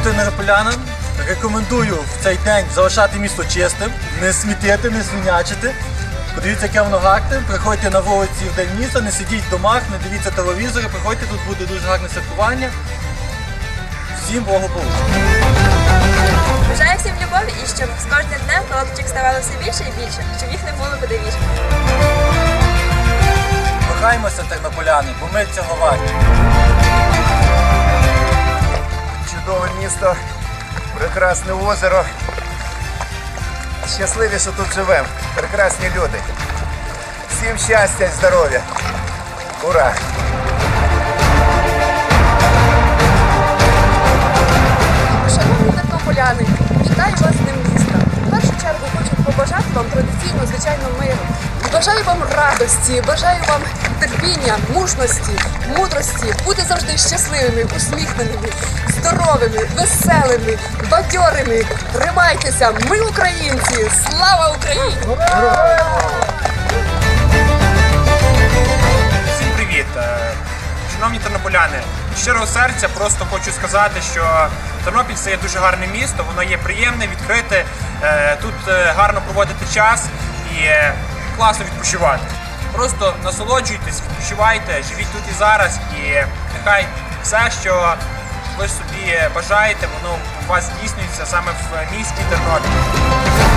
тернополянам рекомендую в цей день залишати місто чистим, не смітити, не свинячити. Подивіться, яке воно гарне. Приходьте на вулиці в день міста, не сидіть в домах, не дивіться телевізори, приходьте, тут буде дуже гарне святкування. Всім благополуччя! Бажаю всім любові і щоб з кожним днем хлопчик ставало все більше і більше, щоб їх не було подивіше. Кохаймося, тернополяни, бо ми цього варті. Чудове місто, прекрасне озеро. Щасливі, що тут живемо. Прекрасні люди. Всім щастя і здоров'я. Ура! Шановні тернополяни, вітаю вас вам традиційно, звичайно, миру. Бажаю вам радості, бажаю вам терпіння, мужності, мудрості, бути завжди щасливими, усміхненими, здоровими, веселими, бадьорими. Тримайтеся, ми українці! Слава Україні! Всім привіт! Е, Шановні тернополяни, щирого серця просто хочу сказати, що Тернопіль це є дуже гарне місто, воно є приємне, відкрите. е, Тут е, гарно проводити час і е, класно відпочивати. Просто насолоджуйтесь, відпочивайте, живіть тут і зараз, і нехай все, що ви собі бажаєте, воно у вас здійснюється саме в місті Тернопіль.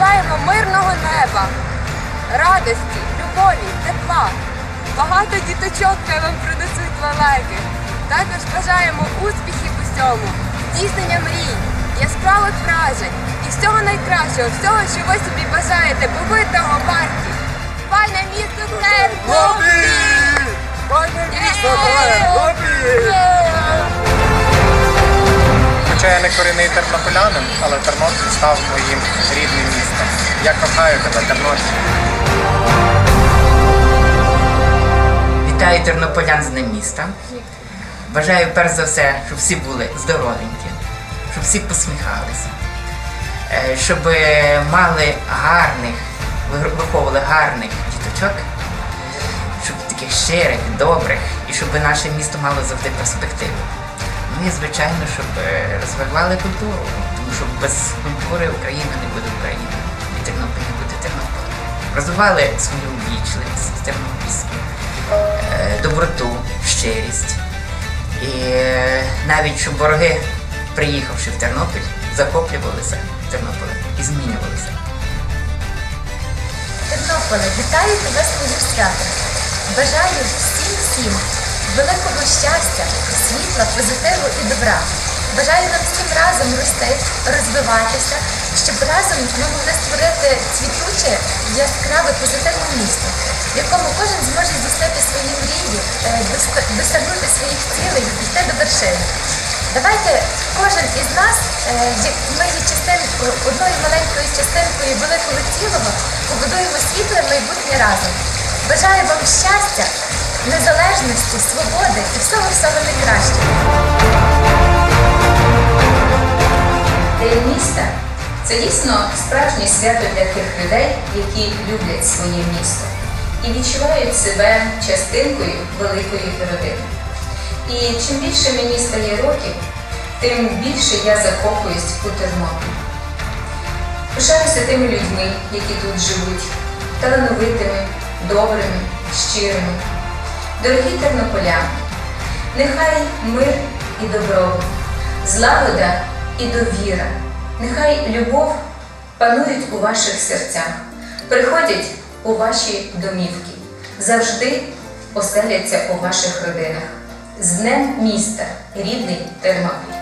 Бажаємо мирного неба, радості, любові, тепла. Багато діточок хай вам принесуть лелеки. Також бажаємо успіхів усьому, здійснення мрій, яскравих вражень і всього найкращого, всього, що ви собі бажаєте, бо ви того варті. Пальне місто я не корінний тернополянин, але Тернопіль став моїм рідним містом. Я кохаю тебе, Тернопіль. Вітаю тернополян з Днем міста. Бажаю перш за все, щоб всі були здоровенькі, щоб всі посміхалися, е, щоб мали гарних, виховували гарних діточок, щоб таких щирих, добрих, і щоб наше місто мало завжди перспективу. І звичайно, щоб е, розвивали культуру, тому що без культури Україна не буде Україна, і Тернопіль не буде Тернополем. Розвивали свою вічливість тернопільську е, доброту, щирість. І е, навіть щоб вороги, приїхавши в Тернопіль, захоплювалися Тернополем і змінювалися. Тернополе, вітаю тебе з твоїм святом. Бажаю всім щастя, світла, позитиву і добра. Бажаю нам всім разом рости, розвиватися, щоб разом ми могли створити цвітуче, яскраве, позитивне місто, в якому кожен зможе здійснити свої мрії, е, досягнути своїх цілей і йти до вершини. Давайте кожен із нас, е, ми є частинкою, одною маленькою частинкою великого цілого, побудуємо світле майбутнє разом. Бажаю вам щастя, незалежності, свободи і всього всього найкращого. День міста це дійсно справжнє свято для тих людей, які люблять своє місто і відчувають себе частинкою великої родини. І чим більше мені стає років, тим більше я закохуюсь у Тернопіль. Пишаюся тими людьми, які тут живуть, талановитими, добрими, щирими. Дорогі тернополяни, нехай мир і добробут, злагода і довіра, нехай любов панують у ваших серцях, приходять у ваші домівки, завжди оселяться у ваших родинах. З Днем міста, рідний Тернопіль!